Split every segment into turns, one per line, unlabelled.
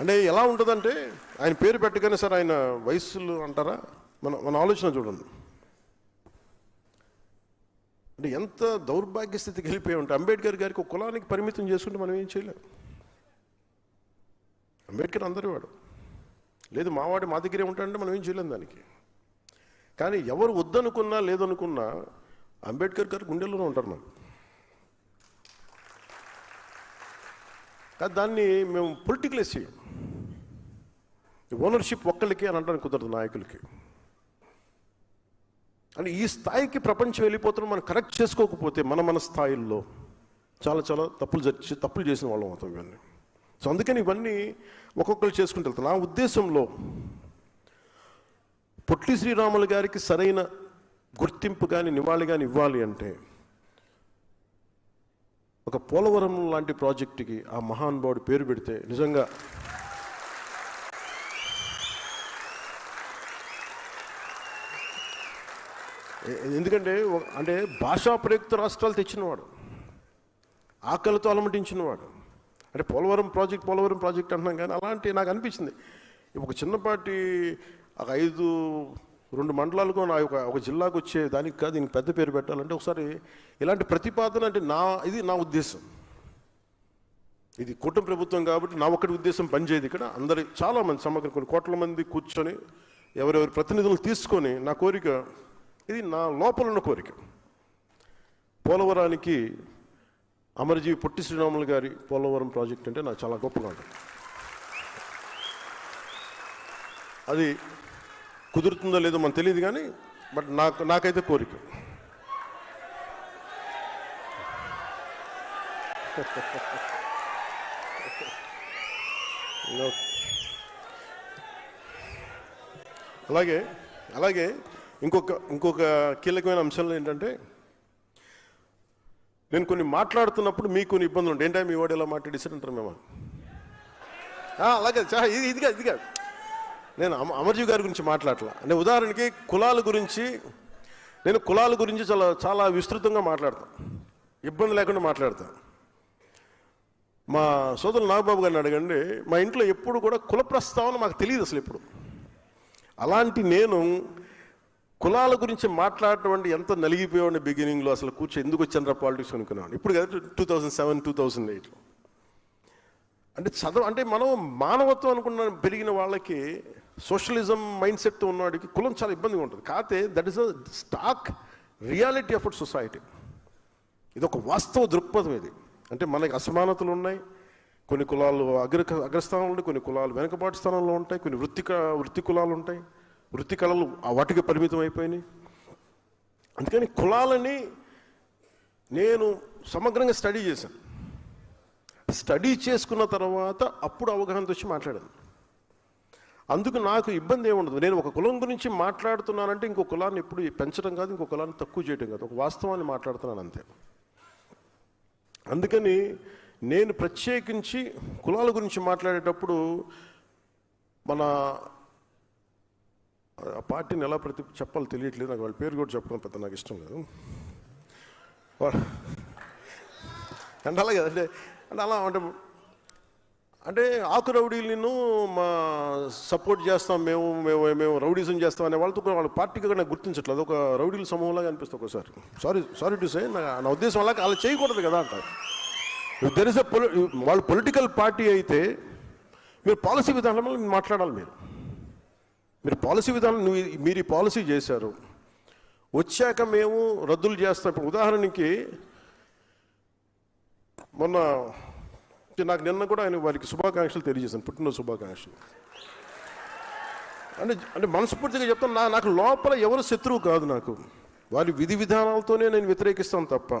అంటే ఎలా ఉంటుందంటే ఆయన పేరు పెట్టగానే సార్ ఆయన వయస్సులు అంటారా? మన మన ఆలోచన చూడండి. అంటే ఎంత దౌర్భాగ్య స్థితికి వెళ్ళిపోయి ఉంటే. అంబేద్కర్ గారికి ఒక కులానికి పరిమితం చేసుకుంటే మనం ఏం చేయలేం. అంబేద్కర్ అందరి వాడు. లేదు మావాడి మా దగ్గరే ఉంటాడంటే మనం ఏం చేయలేం దానికి. కానీ ఎవరు వద్దనుకున్నా లేదనుకున్నా అంబేద్కర్ గారు గుండెల్లోనే ఉంటారు మనం. కానీ దాన్ని మేము పొలిటికలైజ్ చేయం. ఓనర్షిప్ ఒక్కళ్ళకి అని అంటాను కుదరదు నాయకులకి. అని ఈ స్థాయికి ప్రపంచం వెళ్ళిపోతున్న మనం కరెక్ట్ చేసుకోకపోతే మన మన స్థాయిల్లో చాలా చాలా తప్పులు జరిచి తప్పులు చేసిన వాళ్ళం అవుతాం ఇవన్నీ సో అందుకని ఇవన్నీ ఒక్కొక్కరు చేసుకుంటూ వెళ్తాను నా ఉద్దేశంలో పొట్టి శ్రీరాములు గారికి సరైన గుర్తింపు కానీ నివాళి కానీ ఇవ్వాలి అంటే ఒక పోలవరం లాంటి ప్రాజెక్టుకి ఆ మహానుభావుడు పేరు పెడితే నిజంగా ఎందుకంటే అంటే భాషా ప్రయుక్త రాష్ట్రాలు తెచ్చినవాడు. ఆకలితో అలమటించినవాడు. అంటే పోలవరం ప్రాజెక్ట్ పోలవరం ప్రాజెక్ట్ అంటున్నాం కానీ అలాంటి నాకు అనిపించింది. ఒక చిన్నపాటి ఒక ఐదు రెండు మండలాలకు నా ఒక ఒక జిల్లాకు వచ్చే దానికి కాదు దీనికి పెద్ద పేరు పెట్టాలంటే ఒకసారి ఇలాంటి ప్రతిపాదన అంటే నా ఇది నా ఉద్దేశం. ఇది కూటమి ప్రభుత్వం కాబట్టి నా ఒక్కటి ఉద్దేశం పనిచేయదు ఇక్కడ. అందరి చాలా మంది సమగ్ర కొన్ని కోట్ల మంది కూర్చొని ఎవరెవరి ప్రతినిధులను తీసుకొని నా కోరిక ఇది నా లోపల ఉన్న కోరిక. పోలవరానికి అమరజీవి పొట్టి శ్రీరాములు గారి పోలవరం ప్రాజెక్ట్ అంటే నాకు చాలా గొప్పగా ఉంటుంది. అది కుదురుతుందో లేదో మనకు తెలియదు కానీ బట్ నాకు నాకైతే కోరిక. అలాగే అలాగే ఇంకొక ఇంకొక కీలకమైన అంశాలు ఏంటంటే నేను కొన్ని మాట్లాడుతున్నప్పుడు మీకు కొన్ని ఇబ్బందులు ఉంటాయి. ఏంటంటే మీ వాడు ఎలా మాట్లాడేసారు అంటారు మేము? అలాగే చా ఇది ఇదిగా ఇదిగా నేను అమ అమర్జీవ్ గారి గురించి మాట్లాడలా అంటే ఉదాహరణకి కులాల గురించి నేను కులాల గురించి చాలా చాలా విస్తృతంగా మాట్లాడతాను ఇబ్బంది లేకుండా మాట్లాడతాను మా సోదరులు నాగబాబు గారిని అడగండి మా ఇంట్లో ఎప్పుడు కూడా కుల ప్రస్తావన మాకు తెలియదు అసలు ఎప్పుడు. అలాంటి నేను కులాల గురించి మాట్లాడటం అంటే ఎంత నలిగిపోయాడు బిగినింగ్లో అసలు కూర్చో ఎందుకు వచ్చాను పాలిటిక్స్ అనుకున్నాను ఇప్పుడు కదా two thousand seven two thousand ఎయిట్లో అంటే చదవ అంటే మనం మానవత్వం అనుకున్న పెరిగిన వాళ్ళకి సోషలిజం మైండ్ సెట్తో ఉన్నవాడికి కులం చాలా ఇబ్బందిగా ఉంటుంది. కాకపోతే that is a stark reality of society ఇది ఒక వాస్తవ దృక్పథం ఇది. అంటే మనకి అసమానతలు ఉన్నాయి కొన్ని కులాలు అగ్ర అగ్రస్థానంలో ఉంటాయి కొన్ని కులాలు వెనుకబాటు స్థానంలో ఉంటాయి కొన్ని వృత్తి వృత్తి కులాలు ఉంటాయి. వృత్తి కళలు ఆ వాటికి పరిమితం అయిపోయినాయి. అందుకని కులాలని నేను సమగ్రంగా స్టడీ చేశాను. స్టడీ చేసుకున్న తర్వాత అప్పుడు అవగాహన వచ్చి మాట్లాడాను. అందుకు నాకు ఇబ్బంది ఏముండదు. నేను ఒక కులం గురించి మాట్లాడుతున్నానంటే ఇంకో కులాన్ని ఎప్పుడు పెంచడం కాదు ఇంకో కులాన్ని తక్కువ చేయడం కాదు. ఒక వాస్తవాన్ని మాట్లాడుతున్నాను అంతే. అందుకని నేను ప్రత్యేకించి కులాల గురించి మాట్లాడేటప్పుడు మన ఆ పార్టీని ఎలా ప్రతి చెప్పాలి తెలియట్లేదు. నాకు వాళ్ళ పేరు కూడా చెప్పడం పెద్ద నాకు ఇష్టం లేదు. అంటే అలాగే అంటే అంటే అలా అంటే అంటే ఆకు రౌడీలను మా సపోర్ట్ చేస్తాం మేము మేము మేము రౌడీజం చేస్తాం అనే వాళ్ళతో వాళ్ళ పార్టీగా నాకు గుర్తించట్లేదు. ఒక రౌడీల సమూహంలాగా అనిపిస్తుంది ఒకసారి సారీ సారీ టు సే నా నా ఉద్దేశం అలా అలా చేయకూడదు కదా అంటారు. దెర్ ఇస్ అ పొలి వాళ్ళు పొలిటికల్ పార్టీ అయితే మీరు పాలసీ విధానంలో మాట్లాడాలి మీరు. మీరు పాలసీ విధానం మీరు ఈ పాలసీ చేశారు. వచ్చాక మేము రద్దులు చేస్తాం. ఇప్పుడు ఉదాహరణకి మొన్న నాకు నిన్న కూడా ఆయన వారికి శుభాకాంక్షలు తెలియజేశాను. పుట్టిన శుభాకాంక్షలు. అంటే అంటే మనస్ఫూర్తిగా చెప్తాను నా నాకు లోపల ఎవరు శత్రువు కాదు నాకు. వారి విధి విధానాలతోనే నేను వ్యతిరేకిస్తాను తప్ప.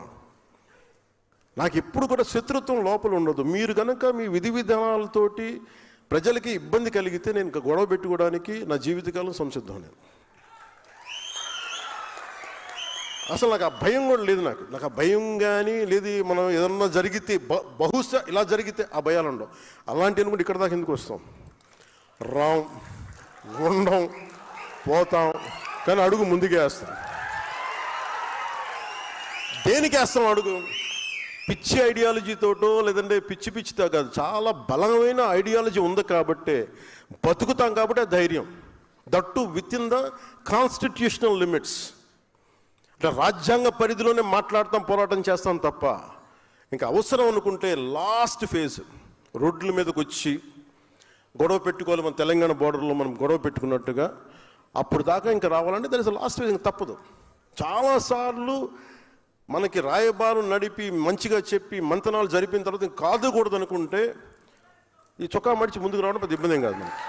నాకు ఎప్పుడు కూడా శత్రుత్వం లోపల ఉండదు. మీరు కనుక మీ విధి విధానాలతోటి ప్రజలకి ఇబ్బంది కలిగితే నేను ఇంకా గొడవ పెట్టుకోవడానికి నా జీవితకాలం సంసిద్ధం నేను అసలు నాకు ఆ భయం కూడా లేదు నాకు. నాకు ఆ భయం కానీ లేదు మనం ఏదన్నా జరిగితే బ- బహుశా ఇలా జరిగితే ఆ భయాలు ఉండవు. అలాంటి అనుకుంటే ఇక్కడ దాకా ఎందుకు వస్తాం? రాం ఉండం పోతాం కానీ అడుగు ముందుకే వేస్తాం. దేనికి వేస్తాం అడుగు? పిచ్చి ఐడియాలజీతోటో లేదంటే పిచ్చి పిచ్చితో కాదు. చాలా బలమైన ఐడియాలజీ ఉంది కాబట్టే బతుకుతాం కాబట్టి ఆ ధైర్యం. That within the constitutional limits అంటే రాజ్యాంగ పరిధిలోనే మాట్లాడతాం పోరాటం చేస్తాం తప్ప ఇంకా అవసరం అనుకుంటే లాస్ట్ ఫేజ్ రోడ్ల మీదకి వచ్చి గొడవ పెట్టుకోవాలి మన తెలంగాణ బోర్డర్లో మనం గొడవ పెట్టుకున్నట్టుగా. అప్పుడు దాకా ఇంకా రావాలంటే దాని లాస్ట్ ఫేజ్ ఇంకా తప్పదు. చాలాసార్లు మనకి రాయబారం నడిపి మంచిగా చెప్పి మంతనాలు జరిపిన తర్వాత కాదుకూడదు అనుకుంటే ఈ చొక్కా మడిచి ముందుకు రావడం పెద్ద ఇబ్బంది ఏం కాదు మనకి.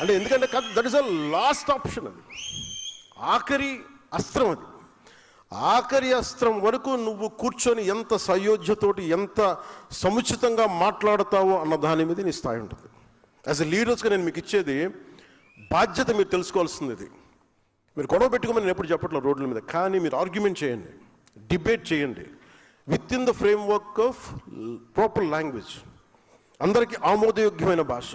అంటే ఎందుకంటే that is a last option అది. ఆఖరి అస్త్రం అది. ఆఖరి అస్త్రం వరకు నువ్వు కూర్చొని ఎంత సయోధ్యతోటి ఎంత సముచితంగా మాట్లాడతావో అన్న దాని మీద నీ స్థాయి ఉంటుంది. యాజ్ ఎ లీడర్స్గా నేను మీకు ఇచ్చేది బాధ్యత మీరు తెలుసుకోవాల్సింది ఇది. మీరు గొడవ పెట్టుకోమని నేను ఎప్పుడు చెప్పట్లేదు రోడ్ల మీద. కానీ మీరు ఆర్గ్యుమెంట్ చేయండి. డిబేట్ చేయండి. Within the framework of proper language అందరికీ ఆమోదయోగ్యమైన భాష.